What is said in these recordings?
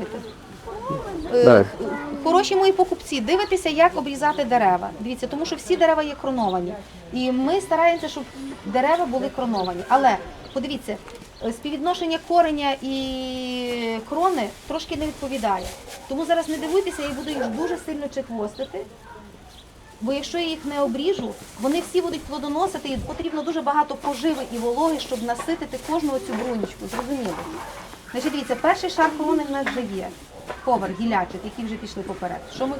говорити. Е, Так. Хороші мої покупці, дивитеся, як обрізати дерева. Дивіться, тому що всі дерева є кроновані. І ми стараємося, щоб дерева були кроновані. Але подивіться, е, співвідношення кореня і крони трошки не відповідає. Тому зараз не дивуйтеся, я буду їх дуже сильно чеквостити. Бо якщо я їх не обріжу, вони всі будуть плодоносити, і потрібно дуже багато поживи і вологи, щоб наситити кожну цю брунічку. Зрозуміло. Значить, дивіться, перший шар корони в нас вже є. Поверх, гілячок, які вже пішли поперед. Що ми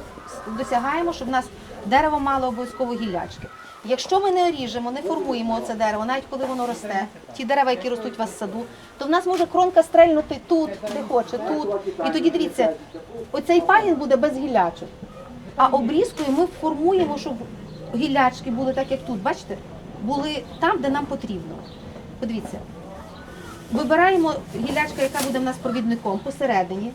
досягаємо, щоб в нас дерево мало обов'язково гілячки. Якщо ми не оріжемо, не формуємо це дерево, навіть коли воно росте, ті дерева, які ростуть у вас в саду, то в нас може кронка стрельнути тут, де хоче, тут. І тоді дивіться, оцей пагін буде без гілячок. А обрізкою ми формуємо, щоб гілячки були так, як тут. Бачите? Були там, де нам потрібно. Подивіться. Вибираємо гілячка, яка буде в нас провідником посередині.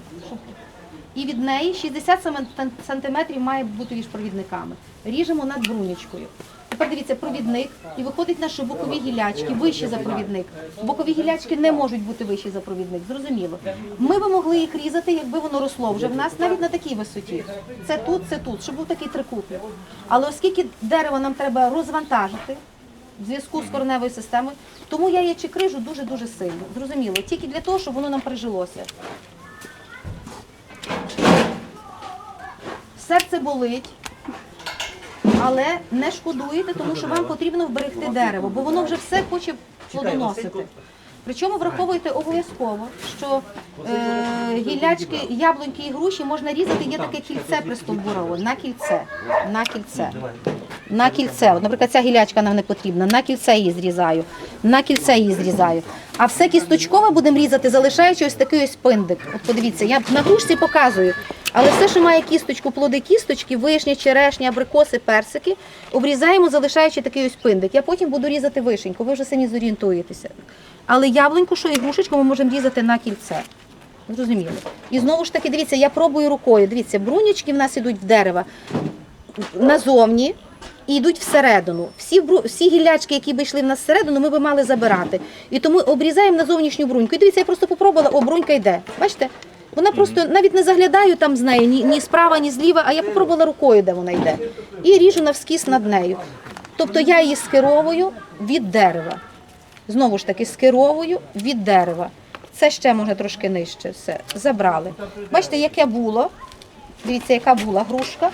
І від неї 60 сам- сантиметрів має бути між провідниками. Ріжемо над брунячкою. Тепер дивіться, провідник, і виходить на що бокові гілячки вищі за провідник. Бокові гілячки не можуть бути вищі за провідник, зрозуміло. Ми би могли їх різати, якби воно росло вже в нас навіть на такій висоті. Це тут, це тут, щоб був такий трикутник. Але оскільки дерево нам треба розвантажити, в зв'язку з кореневою системою, тому я її чекрижу дуже-дуже сильно. Зрозуміло, тільки для того, щоб воно нам прижилося. Серце болить, але не шкодуєте, тому що вам потрібно вберегти дерево, бо воно вже все хоче плодоносити. Причому враховуйте обов'язково, що е, гілячки, яблуньки і груші можна різати, є таке кільце пристовбурове, на кільце, на кільце. На кільце. Наприклад, ця гілячка нам не потрібна. На кільце її зрізаю, на кільце її зрізаю. А все кісточкове будемо різати, залишаючи ось такий ось пиндик. От подивіться, я на грушці показую. Але все, що має кісточку, плоди кісточки, вишня, черешня, абрикоси, персики, обрізаємо, залишаючи такий ось пиндик. Я потім буду різати вишеньку, ви вже самі зорієнтуєтеся. Але яблуньку, що і грушечку ми можемо різати на кільце. Зрозуміло. І знову ж таки, дивіться, я пробую рукою. Дивіться, брунячки в нас ідуть в дерева назовні і йдуть всередину. Всі, бру- всі гілячки, які б йшли в нас всередину, ми би мали забирати. І тому обрізаємо на зовнішню бруньку. І дивіться, я просто попробувала, о, брунька йде. Бачите? Вона просто навіть не заглядаю там з нею, ні, ні справа, ні зліва, а я попробувала рукою, де вона йде. І ріжу навскіз над нею. Тобто я її скеровую від дерева. Знову ж таки, скеровую від дерева. Це ще може трошки нижче. Все, забрали. Бачите, яке було. Дивіться, яка була грушка.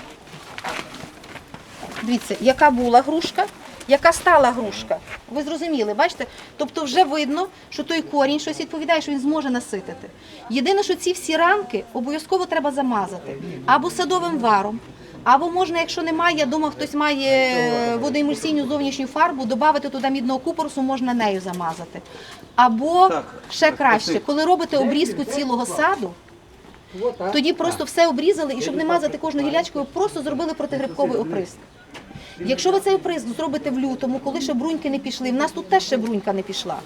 Дивіться, яка була грушка, яка стала грушка. Ви зрозуміли, бачите? Тобто вже видно, що той корінь щось відповідає, що він зможе наситити. Єдине, що ці всі рамки обов'язково треба замазати або садовим варом, або можна, якщо немає, я думаю, хтось має водоемульсійну зовнішню фарбу, додати туди мідного купорусу, можна нею замазати. Або ще краще, коли робите обрізку цілого саду, тоді просто все обрізали, і щоб не мазати кожну гілячкою, просто зробили протигрибковий оприск. Якщо ви цей оприск зробите в лютому, коли ще бруньки не пішли, в нас тут теж ще брунька не пішла.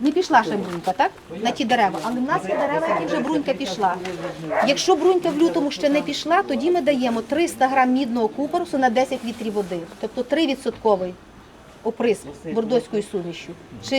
Не пішла ще брунька, так? На ті дерева. Але в нас є дерева, які вже брунька пішла. Якщо брунька в лютому ще не пішла, тоді ми даємо 300 грам мідного купорусу на 10 літрів води. Тобто 3% оприск бордоською сумішю. Чи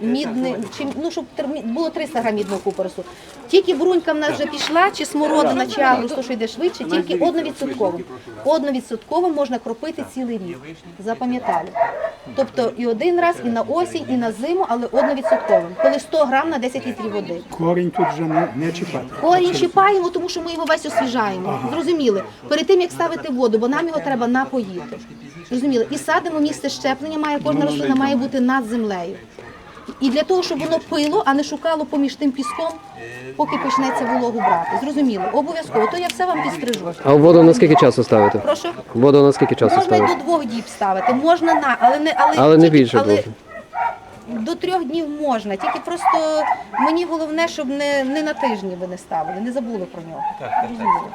мідний, чи, ну, щоб тер- було 300 грам мідного купоросу. Тільки брунька в нас вже пішла, чи смородина, чи агрус, то що йде швидше, тільки одновідсотково. Одновідсотково можна кропити цілий рік. Запам'ятали. Тобто і один раз, і на осінь, і на зиму, але одновідсотковим. Коли 100 грам на 10 літрів води. Корінь тут вже не, не чіпати. Корінь чіпаємо, тому що ми його весь освіжаємо. Зрозуміли? Перед тим як ставити воду, бо нам його треба напоїти. Зрозуміли? І садимо місце щеплення, має кожна рослина має бути над землею. І для того, щоб воно пило, а не шукало поміж тим піском, поки почнеться вологу брати. Зрозуміло, обов'язково. То я все вам підстрижу. А воду на скільки часу ставити? Прошу. Воду на скільки часу Можна ставити? до двох діб ставити, можна на, але не але, Але не тільки- більше але двох. До трьох днів можна, тільки просто мені головне, щоб не, не на тижні ви не ставили, не забули про нього. Зрозуміло.